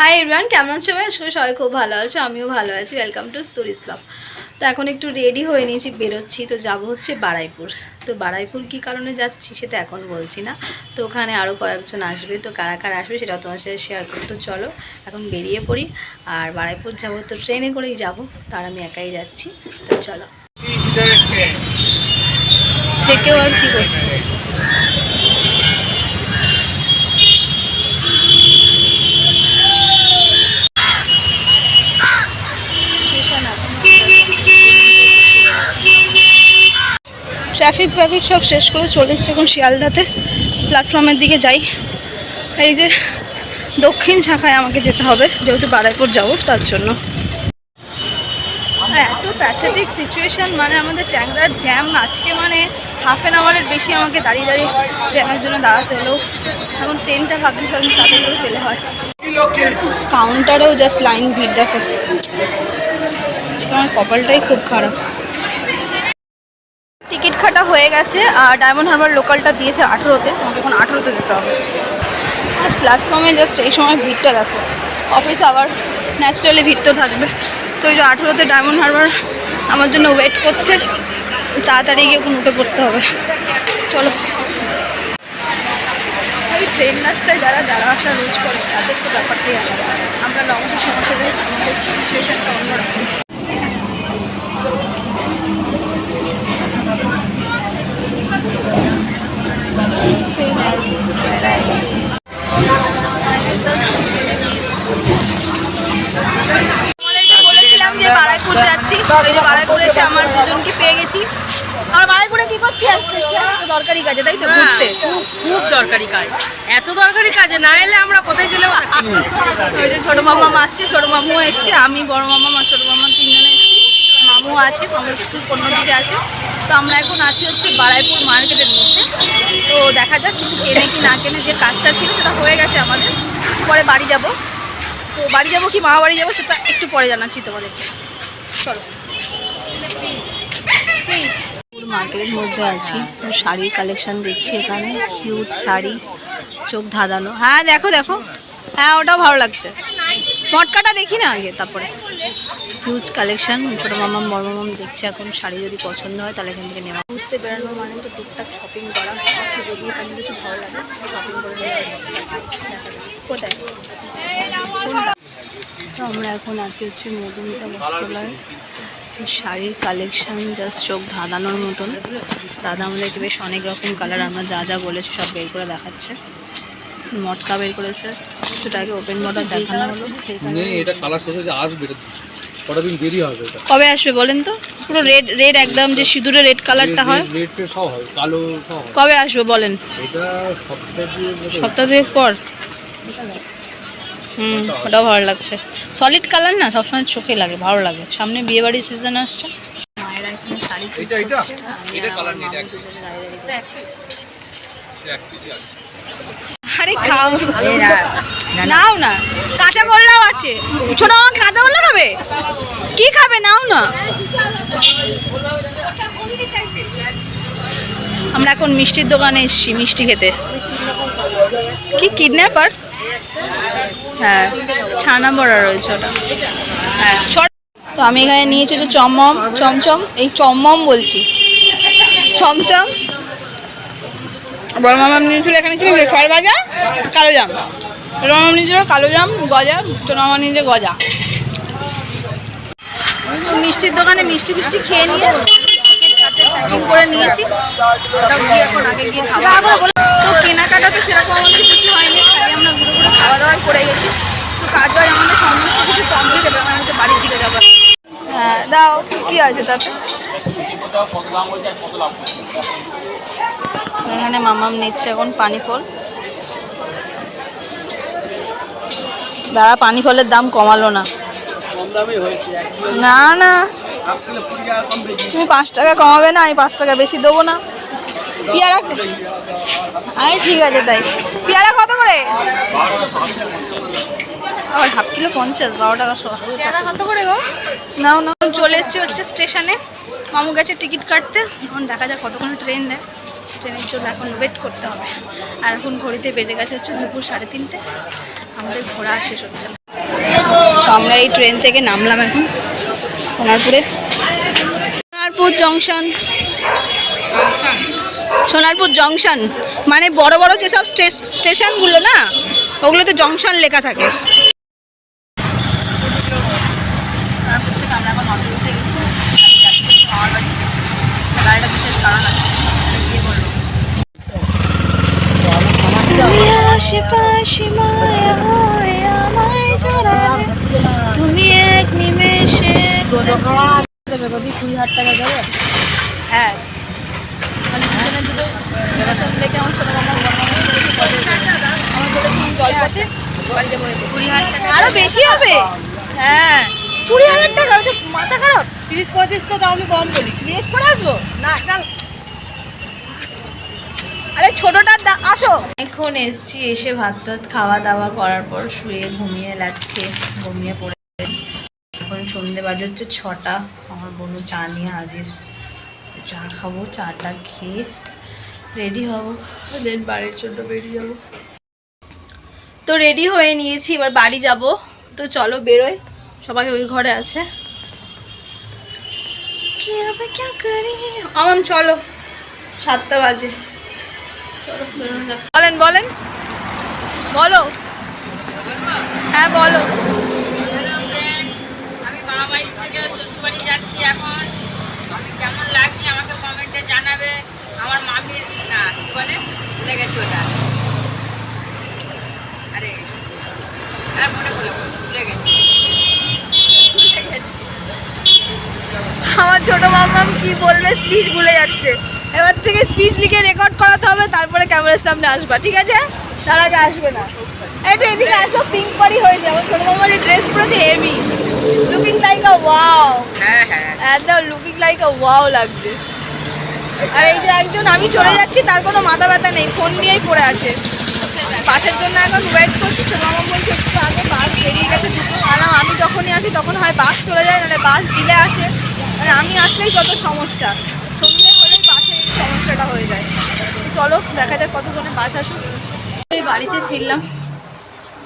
Hi everyone কেমন আছো সবাই? করি সবাই খুব ভালো আছো আমিও ভালো আছি। ওয়েলকাম টু সুরিস ব্লগ তো এখন একটু রেডি হয়ে নিয়েছি বেরোচ্ছি। তো যাব হচ্ছে বারাইপুর। তো বারাইপুর কী কারণে যাচ্ছি সেটা এখন বলছি না। তো ওখানে আরও কয়েকজন আসবে। তো কারা কারা আসবে সেটা তোমার সাথে শেয়ার করতে চলো এখন বেরিয়ে পড়ি। আর বারাইপুর যাব তো ট্রেনে করেই যাব। তার আমি একাই যাচ্ছি। তো চলো। থেকেও আর কী করছি? ট্রাফিক ফ্যাফিক সব শেষ করে চলে এসেছে এখন শিয়ালদাতে। প্ল্যাটফর্মের দিকে যাই। এই যে দক্ষিণ শাখায় আমাকে যেতে হবে, যেহেতু বারাইপুর যাব তার জন্য। এত প্যাথেটিক সিচুয়েশন মানে আমাদের ট্যাংরার জ্যাম আজকে মানে হাফ অ্যান আওয়ারের বেশি আমাকে দাঁড়িয়ে দাঁড়িয়ে জ্যামের জন্য দাঁড়াতে হলো। এখন ট্রেনটা ভাবলি ভাবলি তাড়াতাড়ি করে পেলে হয়। কাউন্টারেও জাস্ট লাইন ভিড়, দেখো। আমার কপালটাই খুব খারাপ। টিকিট হয়ে গেছে, আর ডায়মন্ড হারবার লোকালটা দিয়েছে আঠেরোতে, আমাকে এখন আঠেরোতে যেতে হবে। আর প্ল্যাটফর্মে জাস্ট এই সময় ভিড়টা দেখো। অফিস আবার ন্যাচারালি ভিড় তো থাকবে। তো ওই যে আঠেরোতে ডায়মন্ড হারবার আমার জন্য ওয়েট করছে, তাড়াতাড়ি গিয়ে এখন উঠে পড়তে হবে। চলো। ট্রেন রাস্তায় যারা যারা আসা রোজ করে, তাদের তো ব্যাপারটাই আলাদা। আমরা লঞ্চে সমস্যা যাই আমাদের সিচুয়েশনটা অন্যরকম। Very nice. বলেছিলাম যে বারাইপুর যাচ্ছি। ওই যে বারাইপুরে এসে আমার দুজনকে পেয়ে গেছি। আমার বারাইপুরে কি করতে আসছে? দরকারি কাজে তাই তো ঘুরতে? খুব খুব দরকারি কাজ। এত দরকারি কাজে না এলে আমরা কোথায় চলে ওই যে ছোটো মামা আসছে ছোটো মামু এসছে আমি বড় মামা আমার ছোটো মামা তিনজনে এসছি। মামু আছে মামু একটু অন্য দিকে আছে। তো আমরা এখন আছি হচ্ছে বারাইপুর মার্কেটের মধ্যে। তো দেখা যাক কিছু কেনে কি না কেনে যে কাজটা ছিল সেটা হয়ে গেছে আমাদের। পরে বাড়ি যাব। তো বাড়ি যাব কি মামা বাড়ি যাব সেটা একটু পরে জানাচ্ছি তোমাদেরকে। চলো। মার্কেটের মধ্যে আছি। শাড়ির কালেকশন দেখছি এখানে। হিউজ শাড়ি, চোখ ধাঁধানো। হ্যাঁ দেখো দেখো। হ্যাঁ ওটাও ভালো লাগছে। মটকাটা দেখি না আগে, তারপরে। হিউজ কালেকশন ছোটো মামা মামাম দেখছে এখন, শাড়ি যদি পছন্দ হয় তাহলে এখান থেকে নেওয়া। ঘুরতে বেড়ানো মানে তো টুকটাক শপিং করা। যদি এখানে কিছু ভালো লাগে শপিং করে। কোথায়? তো আমরা এখন আছি হচ্ছে মধুমিতা বস্ত্রালয়। শাড়ির কালেকশন জাস্ট চোখ ধাঁধানোর মতন। দাদা আমাদেরকে বেশ অনেক রকম কালার আমরা যা যা বলেছি সব বের করে দেখাচ্ছে। মটকা বের করেছে। সেটা আগে ওপেন বর্ডার দেখানো হলো। এটা কালার শেষ হয়েছে আসবে কটা দিন দেরি হবে এটা কবে আসবে বলেন তো পুরো রেড রেড একদম যে সিঁদুরে রেড কালারটা হয় রেড রেড সব হয় কালো সব হয় কবে আসবে বলেন এটা সপ্তাহ দিয়ে সপ্তাহ দুয়েক পর হুম ওটাও ভালো লাগছে সলিড কালার না সবসময় চোখে লাগে ভালো লাগে সামনে বিয়ে বাড়ির সিজন আসছে। আরে খাও নাও না। কাঁচা গোল্লাও আছে। ছোট আমাকে কাঁচা গোল্লা খাবে? কি খাবে? নাও না। আমরা এখন মিষ্টির দোকানে এসেছি, মিষ্টি খেতে। কি কিডন্যাপার? হ্যাঁ ছানা বড়া রয়েছে ওটা। হ্যাঁ তো আমি এখানে নিয়েছি হচ্ছে চমম চমচম, এই চমম বলছি। চমচম। বড় মামা নিয়েছিল এখানে কি ফল কালো জাম। মামা নিয়েছিল কালো জাম, গজা মামা নিয়েছে গজা। তো মিষ্টির দোকানে মিষ্টি মিষ্টি খেয়ে নিয়ে প্যাকিং করে নিয়েছি। ওটা গিয়ে এখন আগে গিয়ে খাওয়া তো কেনাকাটা তো সেরকম আমাদের কিছু হয়নি খালি আমরা ঘুরে ঘুরে খাওয়া দাওয়াই করে গেছি। তো কাজ বাজ আমাদের সমস্ত কিছু কমপ্লিট এবার আমরা বাড়ির দিকে যাব। হ্যাঁ দাও, কী আছে তাতে? এখানে মামাম নিচ্ছে এখন পানি ফল দাঁড়া পানি ফলের দাম কমালো না। না না। তুমি পাঁচ টাকা কমাবে না আমি পাঁচ টাকা বেশি দেবো না। পেয়ারা আরে ঠিক আছে তাই। পেয়ারা কত করে? আবার হাফ কিলো পঞ্চাশ বারো টাকা পেয়ারা কত করে গো? নাও না চলে এসেছি হচ্ছে স্টেশনে। মামু গেছে টিকিট কাটতে। এখন দেখা যাক কতক্ষণ ট্রেন দেয়। ট্রেনের জন্য এখন ওয়েট করতে হবে। আর এখন ঘড়িতে বেজে গেছে হচ্ছে দুপুর সাড়ে তিনটে। আমাদের ঘোরা শেষ হচ্ছে। আমরা এই ট্রেন থেকে নামলাম এখন সোনারপুরে। সোনারপুর জংশন সোনারপুর জংশন মানে বড় বড় যেসব স্টে- স্টেশনগুলো না ওগুলোতে জংশন লেখা থাকে। সোনারপুর থেকে আমরা এখন অটো উঠে গেছি যাচ্ছি মামার বাড়ি গাড়িটা বিশেষ কারণ আছে গিয়ে বলব তুমি আশেপাশে মায়া হয়ে আমায় জড়ালে তুমি এক নিমেষে দেবে কদি কুড়ি হাজার টাকা দেবে হ্যাঁ। মানে পিছনে দুটো স্টেশন দেখে আমার ছোটো মামা বড় মামা বলেছে কবে আমার বলেছিলাম জলপথে কুড়ি হাজার টাকা। আরও বেশি হবে? হ্যাঁ। কুড়ি হাজার টাকা মাথা খারাপ? তিরিশ পঁয়ত্রিশ তো তাও আমি কম বলি জিজ্ঞেস করে আসব? না চল। আরে ছোটটার দা আসো। এখন এসছি এসে ভাত টাত খাওয়া দাওয়া করার পর শুয়ে ঘুমিয়ে লাগছে ঘুমিয়ে পড়ে সন্ধে বাজে হচ্ছে ছটা। আমার বোনু চা নিয়ে হাজির। চা খাব, চাটা খেয়ে রেডি হব। দেন বাড়ির জন্য বেরিয়ে যাব। তো রেডি হয়ে নিয়েছি, এবার বাড়ি যাব। তো চলো বেরোয় সবাই ওই ঘরে আছে। আমন চলো, সাতটা বাজে। বলেন বলেন, বলো। হ্যাঁ বলো। মামা থেকে শ্বশুর বাড়ি যাচ্ছি এখন। কেমন লাগছে আমাকে কমেন্টে জানাবে। আমার মামির না বলে? ভুলে ওটা। আরে, আর মনে করলাম ভুলে আমার ছোট মামাম কি বলবে স্পিচ ভুলে যাচ্ছে। এবার থেকে স্পিচ লিখে রেকর্ড করাতে হবে, তারপরে ক্যামেরার সামনে আসবা, ঠিক আছে? তার আগে আসবে না। একটু এদিকে আসো পিঙ্ক পারি হয়ে যাবে। ছোট মামার ড্রেস পরেছে heavy looking like a wow একদম লুকিং লাইক আ ওয়াও লাগছে। আর এই যে একজন আমি চলে যাচ্ছি তার কোনো মাথা ব্যথা নেই ফোন নিয়েই পড়ে আছে। বাসের জন্য এখন ওয়েট করছি ছোট মামা বলছে একটু আগে বাস বেরিয়ে গেছে দুটো আর আমি যখনই আসি তখন হয় বাস চলে যায় নাহলে বাস দিলে আসে। আর আমি আসলেই কত সমস্যা। সন্ধ্যে হলেই বাসের এই সমস্যাটা হয়ে যায়। চলো দেখা যাক কতক্ষণে বাস আসুক। এই বাড়িতে ফিরলাম।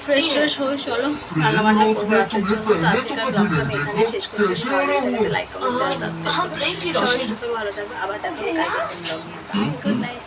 ফ্রেশ ফ্রেশ হয়ে চলো। রান্না বান্না করব রাতের জন্য তো আজকের ব্লগটা আমি এখানে শেষ করছি। সবাই লাইক কমেন্ট সাবস্ক্রাইব সবাই সুস্থ ভালো থাকবে আবার দেখা হবে কালকে ব্লগ গুড নাইট